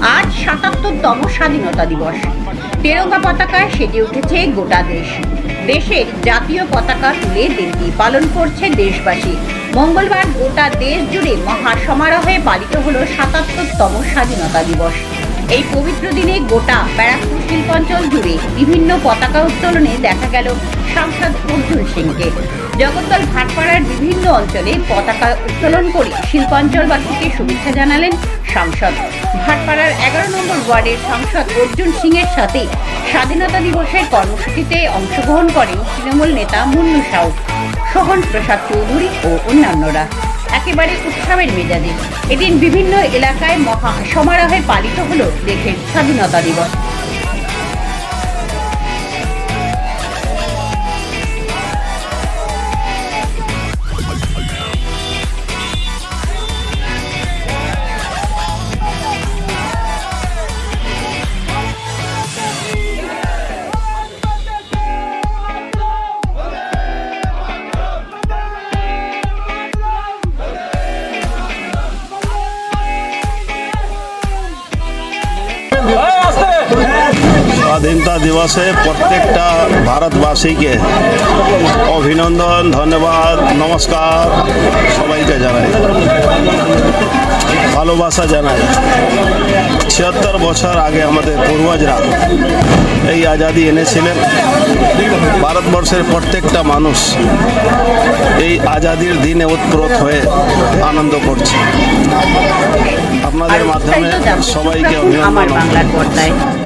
আজ সাতাত্তরতম স্বাধীনতা দিবস। তেরঙ্গা পতাকায় সেজে উঠেছে গোটা দেশ। দেশের জাতীয় পতাকা তুলে দিনটি পালন করছে দেশবাসী। মঙ্গলবার গোটা দেশ জুড়ে মহা সমারোহে পালিত হলো সাতাত্তরতম স্বাধীনতা দিবস। এই পবিত্র দিনে গোটা ব্যারাকপুর শিল্পাঞ্চল জুড়ে বিভিন্ন পতাকা উত্তোলনে দেখা গেল সাংসদ অর্জুন সিংকে। জগদ্দল ভাটপাড়ার বিভিন্ন অঞ্চলে পতাকা উত্তোলন করে শিল্পাঞ্চলবাসীকে শুভেচ্ছা জানালেন সাংসদ। ভাটপাড়ার এগারো নম্বর ওয়ার্ডের সাংসদ অর্জুন সিং এর সাথে স্বাধীনতা দিবসের কর্মসূচিতে অংশগ্রহণ করেন তৃণমূল নেতা মুন্নু সাউ, সোহন প্রসাদ চৌধুরী ও অন্যান্যরা। একেবারে উৎসবের মেজাজে। এদিন বিভিন্ন এলাকায় মহা সমারোহে পালিত হল দেশের স্বাধীনতা দিবস। স্বাধীনতা দিবসে প্রত্যেকটা ভারতবাসীকে অভিনন্দন ধন্যবাদ নমস্কার সবাইকে জানাই। ভালোবাসা জানাই। ছিয়াত্তর বছর আগে আমাদের পূর্বজরা এই আজাদি এনেছিলেন। ভারতবর্ষের প্রত্যেকটা মানুষ এই আজাদির দিনে উৎপ্রত হয়ে আনন্দ করছে। আপনাদের মাধ্যমে সবাইকে অভিনন্দন।